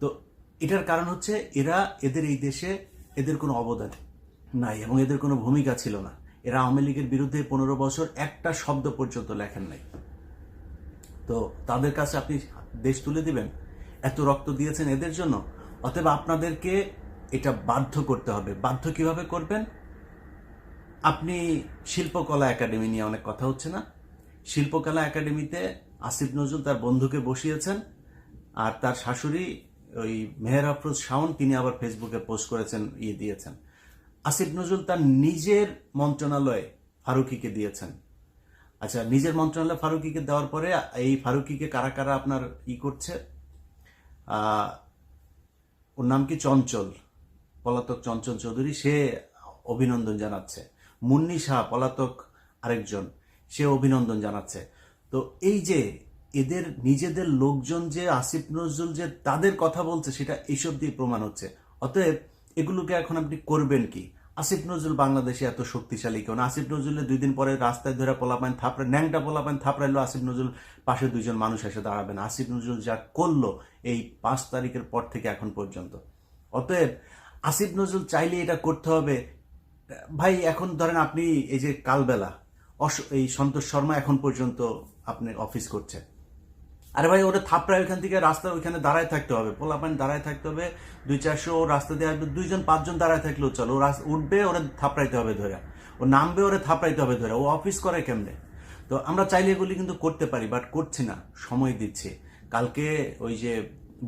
তো এটার কারণ হচ্ছে এরা এদের এই দেশে এদের কোনো অবদান নাই এবং এদের কোনো ভূমিকা ছিল না। এরা আওয়ামী লীগের বিরুদ্ধে পনেরো বছর একটা শব্দ পর্যন্ত লেখেন নাই। তো তাদের কাছে আপনি দেশ তুলে দিবেন, এত রক্ত দিয়েছেন এদের জন্য, অতএব আপনাদেরকে এটা বাধ্য করতে হবে। বাধ্য কীভাবে করবেন? আপনি শিল্পকলা একাডেমি নিয়ে অনেক কথা হচ্ছে না? শিল্পকলা একাডেমিতে আসিফ নজরুল তার বন্ধুকে বসিয়েছেন আর তার শাশুড়ি ওই মেহের আফরোজ শাওন তিনি আবার ফেসবুকে পোস্ট করেছেন ইয়ে দিয়েছেন। আসিফ নজরুল তার নিজের মন্ত্রণালয়ে ফারুকিকে দিয়েছেন। আচ্ছা নিজের মন্ত্রণালয়ে ফারুকিকে দেওয়ার পরে এই ফারুকিকে কারা কারা আপনার ই করছে? ওর নাম কি? চঞ্চল, পলাতক চঞ্চল চৌধুরী। সে অভিনন্দন জানাচ্ছে। মুন্নি শাহ, পলাতক আরেকজন, সে অভিনন্দন জানাচ্ছে। তো এই যে এদের নিজেদের লোকজন যে, আসিফ নজরুল যে তাদের কথা বলছে, সেটা এইসব দিয়ে প্রমাণ হচ্ছে। অতএব এগুলোকে এখন আপনি করবেন কি? আসিফ নজরুল বাংলাদেশে এত শক্তিশালী কেন আসিফ নজরুলের দুই দিন পরে রাস্তায় ধরে পোলাপান থাপড়ে, ন্যাংটা পোলাপান থাপড়াইলো আসিফ নজরুল পাশে দুজন মানুষ এসে দাঁড়াবেন আসিফ নজরুল যা করল এই পাঁচ তারিখের পর থেকে এখন পর্যন্ত। অতএব আসিফ নজরুল চাইলে এটা করতে হবে। ভাই, এখন ধরেন আপনি এই যে কালবেলা এই সন্তোষ শর্মা এখন পর্যন্ত আপনি অফিস করছে আরে ভাই ওরা থাপড়ায় ওইখান থেকে রাস্তা ওইখানে দাঁড়ায় থাকতে হবে। পোলাপান দাঁড়ায় থাকতে হবে, দুই চারশো ও রাস্তা দিয়ে আসবে, দুইজন, পাঁচজন দাঁড়ায় থাকলেও চলো। ও উঠবে, ওরা থাপড়াইতে হবে ধরে। ও নামবে, ওরা থাপড়াইতে হবে ধরে। ও অফিস করে কেমনে? তো আমরা চাইলে এগুলি কিন্তু করতে পারি, বাট করছি না, সময় দিচ্ছি। কালকে ওই যে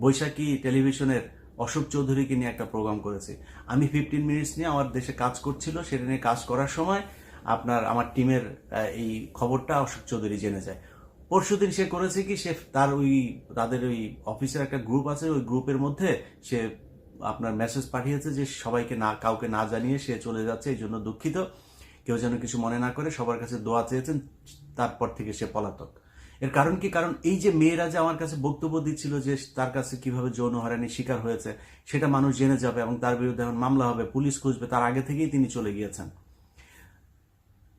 বৈশাখী টেলিভিশনের অশোক চৌধুরীকে নিয়ে একটা প্রোগ্রাম করেছি। আমি ফিফটিন মিনিটস নিয়ে আমার দেশে কাজ করছিল, সেটা নিয়ে কাজ করার সময় আপনার আমার টিমের এই খবরটা অশোক চৌধুরী জেনে যায়। পরশুদিন সে করেছে কি? সে তার ওই, তাদের ওই অফিসের একটা গ্রুপ আছে, ওই গ্রুপের মধ্যে সে আপনার মেসেজ পাঠিয়েছে যে সবাইকে না, কাউকে না জানিয়ে সে চলে যাচ্ছে, এই জন্য দুঃখিত। কেউ যেন কিছু মনে না করে, সবার কাছে দোয়া চেয়েছেন, তারপর থেকে সে পলাতক। এর কারণ কি? কারণ এই যে মেয়েরা যে আমার কাছে বক্তব্য দিচ্ছিল যে তার কাছে কীভাবে যৌন হয়রানির শিকার হয়েছে, সেটা মানুষ জেনে যাবে এবং তার বিরুদ্ধে এখন মামলা হবে, পুলিশ খুঁজবে, তার আগে থেকেই তিনি চলে গিয়েছেন।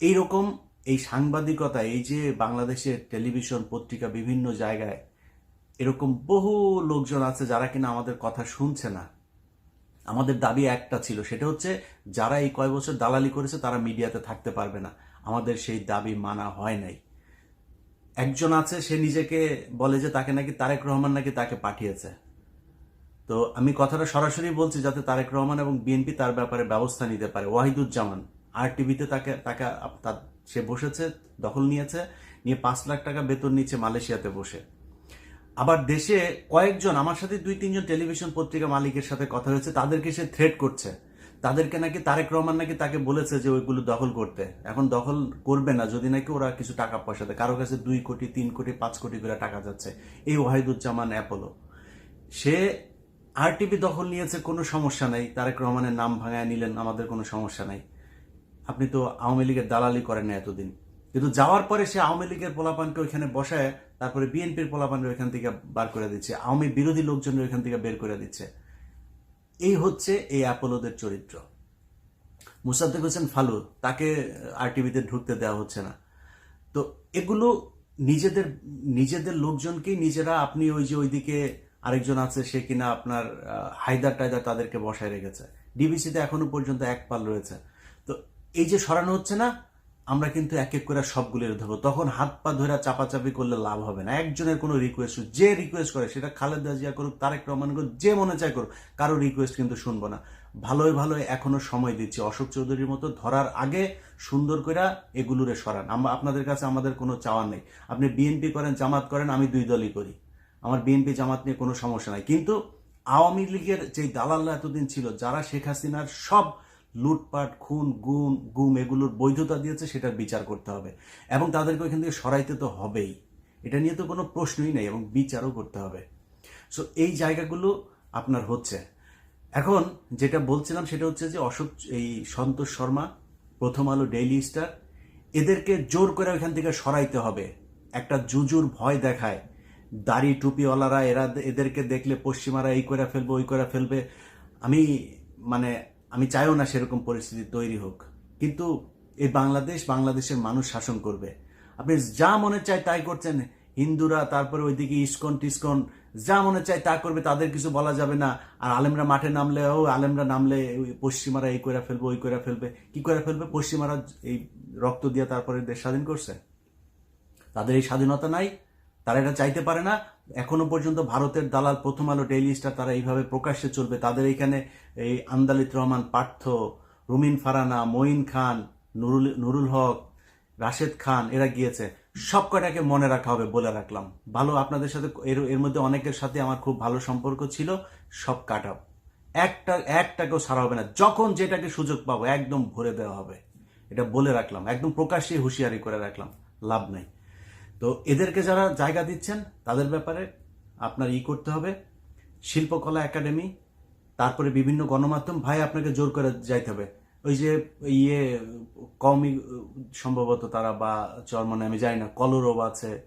এইরকম এই সাংবাদিকতা, এই যে বাংলাদেশের টেলিভিশন, পত্রিকা বিভিন্ন জায়গায় এরকম বহু লোকজন আছে যারা কিনা আমাদের কথা শুনছে না। আমাদের দাবি একটা ছিল, সেটা হচ্ছে যারা এই কয় বছর দালালি করেছে তারা মিডিয়াতে থাকতে পারবে না। আমাদের সেই দাবি মানা হয় নাই। একজন আছে, সে নিজেকে বলে যে তাকে নাকি তারেক রহমান নাকি তাকে পাঠিয়েছে। তো আমি কথাটা সরাসরি বলছি যাতে তারেক রহমান এবং বিএনপি তার ব্যাপারে ব্যবস্থা নিতে পারে। ওয়াহিদুজ্জামান, আর টিভিতে তাকে তাকে সে বসেছে, দখল নিয়েছে, নিয়ে পাঁচ লাখ টাকা বেতন নিচ্ছে মালয়েশিয়াতে বসে। আবার দেশে কয়েকজন, আমার সাথে দুই, তিনজন টেলিভিশন পত্রিকা মালিকের সাথে কথা হয়েছে, তাদেরকে সে থ্রেট করছে। তাদেরকে নাকি তারেক রহমান নাকি তাকে বলেছে যে ওইগুলো দখল করতে। এখন দখল করবে না, যদি নাকি ওরা কিছু টাকা পয়সা দেয়। কারও কাছে দুই কোটি, তিন কোটি, পাঁচ কোটি করে টাকা যাচ্ছে। এই ওয়াহিদুজ্জামান অ্যাপোলো। সে আরটিভি দখল নিয়েছে, কোনো সমস্যা নাই। তারেক রহমানের নাম ভাঙায় নিলেন, আমাদের কোনো সমস্যা নাই। আপনি তো আওয়ামী লীগের দালালি করেন না এতদিন। কিন্তু যাওয়ার পরে সে আওয়ামী লীগের পোলাপানকে ওইখানে বসায়, তারপরে বিএনপির পোলাপানকে ওইখান থেকে বার করে দিচ্ছে, আওয়ামী বিরোধী লোকজন ওইখান থেকে বের করে দিচ্ছে। এই হচ্ছে এই অ্যাপোলোদের চরিত্র। মুসাদ্দেক হোসেন ফালু, তাকে আরটিভিতে ঢুকতে দেওয়া হচ্ছে না। তো এগুলো নিজেদের নিজেদের লোকজনকেই নিজেরা আপনি ওই যে ওইদিকে আরেকজন আছে, সে কিনা আপনার হায়দার টায়দার তাদেরকে বসায় রেখেছে। ডিবিসিতে এখনও পর্যন্ত এক পাল রয়েছে। এই যে সরানো হচ্ছে না, আমরা কিন্তু এক এক করে সবগুলো ধরবো। তখন হাত পা ধরে চাপাচাপি করলে লাভ হবে না। একজনের কোনো রিকোয়েস্ট যে রিকোয়েস্ট করে, সেটা খালেদা জিয়া করুক, তারেক রহমান করুক, যে মনে চায় করুক, কারও রিকোয়েস্ট কিন্তু শুনব না। ভালোই ভালোই এখনও সময় দিচ্ছি। অশোক চৌধুরীর মতো ধরার আগে সুন্দর করে এগুলোরে সরান। আমরা আপনাদের কাছে আমাদের কোনো চাওয়ার নেই। আপনি বিএনপি করেন, জামাত করেন, আমি দুই দলই করি। আমার বিএনপি জামাত নিয়ে কোনো সমস্যা নাই। কিন্তু আওয়ামী লীগের যে দালালরা এতদিন ছিল, যারা শেখ হাসিনার সব লুটপাট, খুন, গুম গুম এগুলোর বৈধতা দিয়েছে সেটার বিচার করতে হবে। এবং তাদেরকে ওইখান থেকে সরাইতে তো হবেই। এটা নিয়ে তো কোনো প্রশ্নই নেই, এবং বিচারও করতে হবে। সো এই জায়গাগুলো আপনার হচ্ছে। এখন যেটা বলছিলাম, সেটা হচ্ছে যে অশোক, এই সন্তোষ শর্মা, প্রথম আলো, ডেইলি স্টার, এদেরকে জোর করে ওইখান থেকে সরাইতে হবে। একটা জুজুর ভয় দেখায়। দাড়ি টুপিওয়ালারা, এরা, এদেরকে দেখলে পশ্চিমারা এই করে ফেলবে, ওই করে ফেলবে। আমি মানে আমি চাইও না সেরকম পরিস্থিতি তৈরি হোক। কিন্তু এই বাংলাদেশ বাংলাদেশের মানুষ শাসন করবে। আপনি যা মনে চায় তাই করছেন। হিন্দুরা, তারপরে ওইদিকে ইস্কন টিস্কন, যা মনে চায় তা করবে, তাদের কিছু বলা যাবে না। আর আলেমরা মাঠে নামলে ও আলেমরা নামলে পশ্চিমারা এই করে ফেলবে, ওই করে ফেলবে। কি করে ফেলবে? পশ্চিমারা এই রক্ত দিয়ে তারপরে দেশ স্বাধীন করছে। তাদের এই স্বাধীনতা নাই। তারা এটা চাইতে পারে না। এখনও পর্যন্ত ভারতের দালাল প্রথম আলো ডেইলি স্টার তারা এইভাবে প্রকাশ্যে চলবে। তাদের এইখানে এই আন্দালিত রহমান, পার্থ, রুমিন ফারানা, মঈন খান, নুরুল নুরুল হক, রাশেদ খান, এরা গিয়েছে। সব কটাকে মনে রাখা হবে বলে রাখলাম। ভালো আপনাদের সাথে এর এর মধ্যে অনেকের সাথে আমার খুব ভালো সম্পর্ক ছিল। সব কাটাও। একটা, একটাকেও ছাড়া হবে না। যখন যেটাকে সুযোগ পাবো, একদম ভরে দেওয়া হবে। এটা বলে রাখলাম। একদম প্রকাশ্যে হুঁশিয়ারি করে রাখলাম। লাভ নেই। তো এদেরকে যারা জায়গা দিচ্ছেন, তাদের ব্যাপারে আপনার ই করতে হবে। শিল্পকলা একাডেমি, তারপরে বিভিন্ন গণমাধ্যম, ভাই আপনাকে জোর করে যাইতে হবে। ওই যে ইয়ে কমই সম্ভবত তারা বা চরমনে আমি জানি না, কলরব আছে,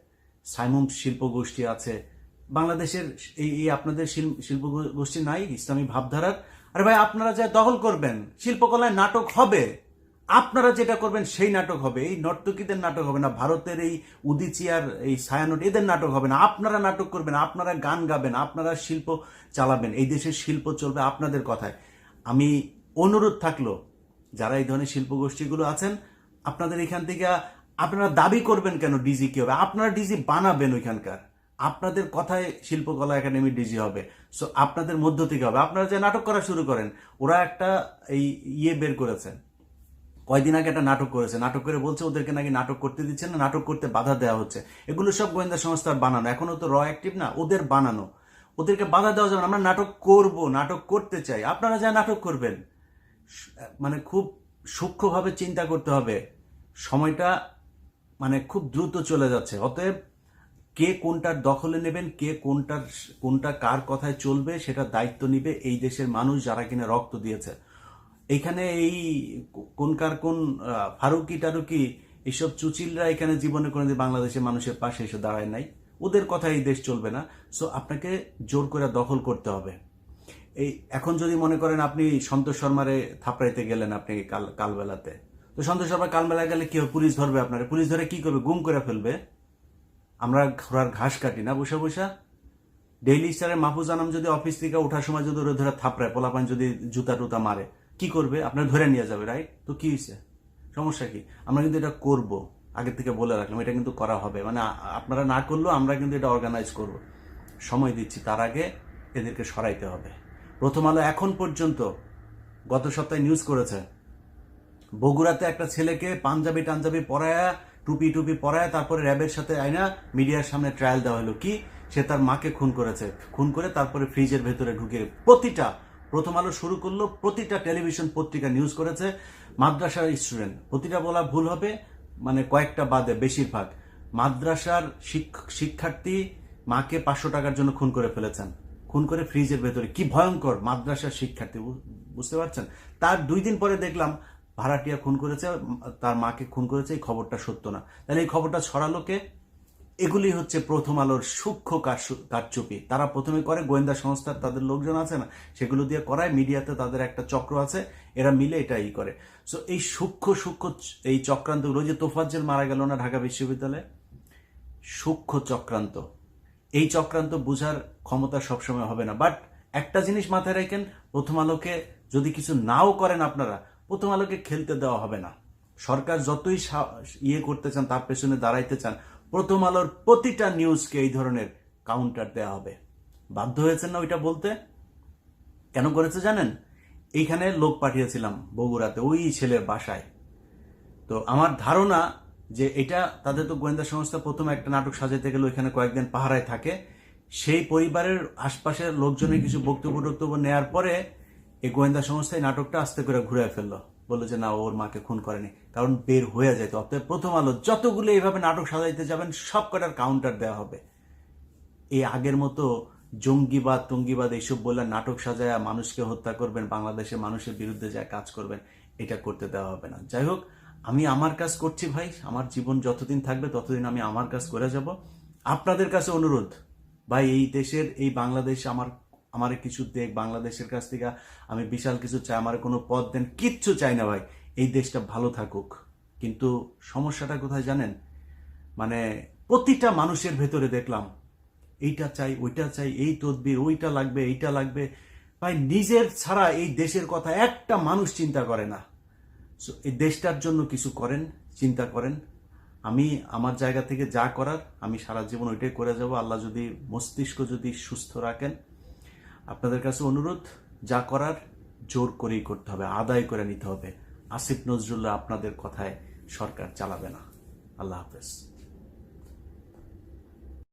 সাইমুম শিল্প গোষ্ঠী আছে। বাংলাদেশের এই এই আপনাদের শিল- শিল্প গোষ্ঠী নাই, ইসলামী ভাবধারার। আরে ভাই, আপনারা যা দখল করবেন, শিল্পকলায় নাটক হবে। আপনারা যেটা করবেন, সেই নাটক হবে। এই নর্তকীদের নাটক হবে না, ভারতের এই উদিচিয়ার এই ছায়ানট, এদের নাটক হবে না। আপনারা নাটক করবেন, আপনারা গান গাবেন, আপনারা শিল্প চালাবেন, এই দেশের শিল্প চলবে আপনাদের কথায়। আমি অনুরোধ থাকল, যারা এই ধরনের শিল্প গোষ্ঠীগুলো আছেন, আপনাদের এখান থেকে আপনারা দাবি করবেন কেন ডিজি কি হবে? আপনারা ডিজি বানাবেন ওইখানকার। আপনাদের কথায় শিল্পকলা একাডেমি ডিজি হবে। সো আপনাদের মধ্য থেকে হবে। আপনারা যে নাটক করা শুরু করেন, ওরা একটা এই ইয়ে বের করেছেন। কয়দিন আগে একটা নাটক করেছে। নাটক করে বলছে ওদেরকে নাকি নাটক করতে দিচ্ছে না, নাটক করতে বাধা দেওয়া হচ্ছে। এগুলো সব গোয়েন্দা সংস্থার বানানো। এখনও তো র অ্যাক্টিভ না, ওদের বানানো। ওদেরকে বাধা দেওয়া যাবে না। আমরা নাটক করব, নাটক করতে চাই। আপনারা যা নাটক করবেন মানে খুব সূক্ষ্মভাবে চিন্তা করতে হবে। সময়টা মানে খুব দ্রুত চলে যাচ্ছে। অতএব কে কোনটার দখলে নেবেন, কে কোনটার, কোনটা কার কথায় চলবে, সেটা দায়িত্ব নিবে এই দেশের মানুষ যারা কিনা রক্ত দিয়েছে। এইখানে এই কোনকার কোন ফারুকি টারুকি এইসব চুচিলরা এখানে জীবনে কোনো বাংলাদেশের মানুষের পাশে এসে দাঁড়ায় নাই। ওদের কথা এই দেশ চলবে না। সো আপনাকে জোর করে দখল করতে হবে। এই, এখন যদি মনে করেন আপনি সন্তোষ শর্মারে থাপড়াইতে গেলেন আপনি কাল কালবেলাতে। তো সন্তোষ শর্মা কালবেলা গেলে কি হবে? পুলিশ ধরবে আপনাকে পুলিশ ধরে কি করবে? গুম করে ফেলবে। আমরা ঘোড়ার ঘাস কাটি না বসে বসে। ডেইলি স্টারের মাহফুজ আনাম যদি অফিস থেকে ওঠার সময় যদি ওরা ধরে থাপড়ায়, পোলাপান যদি জুতা টুতা মারে। কি করবে? আপনার ধরে নিয়ে যাবে রাইট তো কি হয়েছে? সমস্যা কি? আমরা কিন্তু এটা করব। আগে থেকে বলে রাখলাম, এটা কিন্তু করা হবে। মানে আপনারা না করলেও আমরা কিন্তু এটা অর্গানাইজ করব। সময় দিচ্ছি, তার আগে এদেরকে সরাইতে হবে। প্রথম আলো এখন পর্যন্ত, গত সপ্তাহে নিউজ করেছে, বগুড়াতে একটা ছেলেকে পাঞ্জাবি টাঞ্জাবি পরায়া, টুপি টুপি পরায়া, তারপরে র্যাবের সাথে আইনা মিডিয়ার সামনে ট্রায়াল দেওয়া হলো। কি? সে তার মাকে খুন করেছে। খুন করে তারপরে ফ্রিজের ভেতরে ঢুকে প্রতিটা প্রথম আলো শুরু করল, প্রতিটা টেলিভিশন পত্রিকা নিউজ করেছে, মাদ্রাসার স্টুডেন্ট প্রতিটা বলা ভুল হবে মানে কয়েকটা বাদে বেশিরভাগ। মাদ্রাসার শিক- শিক্ষার্থী মাকে পাঁচশো টাকার জন্য খুন করে ফেলেছেন। খুন করে ফ্রিজের ভেতরে। কি ভয়ঙ্কর, মাদ্রাসার শিক্ষার্থী বুঝতে পারছেন? তার দুই দিন পরে দেখলাম, ভাড়াটিয়া খুন করেছে, তার মাকে খুন করেছে, এই খবরটা সত্য না। তাহলে এই খবরটা ছড়ালো কে? এগুলি হচ্ছে প্রথম আলোর সূক্ষ্ম কারচুপি। তারা প্রথমে করে, গোয়েন্দা সংস্থার তাদের লোকজন আছে না, সেগুলো দিয়ে করায়, মিডিয়াতে তাদের একটা চক্র আছে, এরা মিলে এটা ই করে। সো এই সূক্ষ্ম সূক্ষ্ম এই চক্রান্ত ওই যে তোফাজ্জেল মারা গেল না ঢাকা বিশ্ববিদ্যালয়ে? সূক্ষ্ম চক্রান্ত। এই চক্রান্ত বোঝার ক্ষমতা সবসময় হবে না। বাট একটা জিনিস মাথায় রাখেন, প্রথম আলোকে যদি কিছু নাও করেন আপনারা, প্রথম আলোকে খেলতে দেওয়া হবে না। সরকার যতই ইয়ে করতে চান, তার পেছনে দাঁড়াইতে চান প্রথম আলোর প্রতিটা নিউজকে এই ধরনের কাউন্টার দেওয়া হবে। বাধ্য হয়েছেন না ওইটা বলতে? কেন করেছে জানেন? এইখানে লোক পাঠিয়েছিলাম বগুড়াতে, ওই ছেলের বাসায়। তো আমার ধারণা যে এটা, তাদের তো গোয়েন্দা সংস্থা প্রথম একটা নাটক সাজাতে গেলে ওইখানে কয়েকদিন পাহারায় থাকে। সেই পরিবারের আশপাশের লোকজনের কিছু বক্তব্য টক্তব্য নেওয়ার পরে এই গোয়েন্দা সংস্থা এই নাটকটা আস্তে করে ঘুরে ফেলল। বলল যে, না, ওর মাকে খুন করেনি। কারণ বের হয়ে যেত অতএব প্রথম আলো, যতগুলো এইভাবে নাটক সাজাইতে যাবেন সব কটার কাউন্টার দেওয়া হবে। এই আগের মতো জঙ্গিবাদ, টঙ্গিবাদ এইসব বলে নাটক সাজায় মানুষকে হত্যা করবেন, বাংলাদেশের মানুষের বিরুদ্ধে যা কাজ করবেন, এটা করতে দেওয়া হবে না। যাই হোক, আমি আমার কাজ করছি ভাই, আমার জীবন যতদিন থাকবে ততদিন আমি আমার কাজ করে যাব। আপনাদের কাছে অনুরোধ, ভাই, এই দেশের, এই বাংলাদেশ আমার আমার কিছু দেখ বাংলাদেশের কাছ থেকে আমি বিশাল কিছু চাই আমার কোনো পদ দেন কিচ্ছু চাই না ভাই। এই দেশটা ভালো থাকুক। কিন্তু সমস্যাটা কোথায় জানেন? মানে প্রতিটা মানুষের ভেতরে দেখলাম এইটা চাই ওইটা চাই এই তদবির ওইটা লাগবে এইটা লাগবে। ভাই নিজের ছাড়া এই দেশের কথা একটা মানুষ চিন্তা করে না। So, এই দেশটার জন্য কিছু করেন চিন্তা করেন। আমি আমার জায়গা থেকে যা করার আমি সারা জীবন ওইটাই করে যাব। আল্লাহ যদি মস্তিষ্ক যদি সুস্থ রাখেন আপনাদের কাছে অনুরোধ, যা করার জোর করেই করতে হবে, আদায় করে নিতে হবে। আসিফ নজরুল্লাহ আপনাদের কথায় সরকার চালাবে না। আল্লাহ হাফেজ।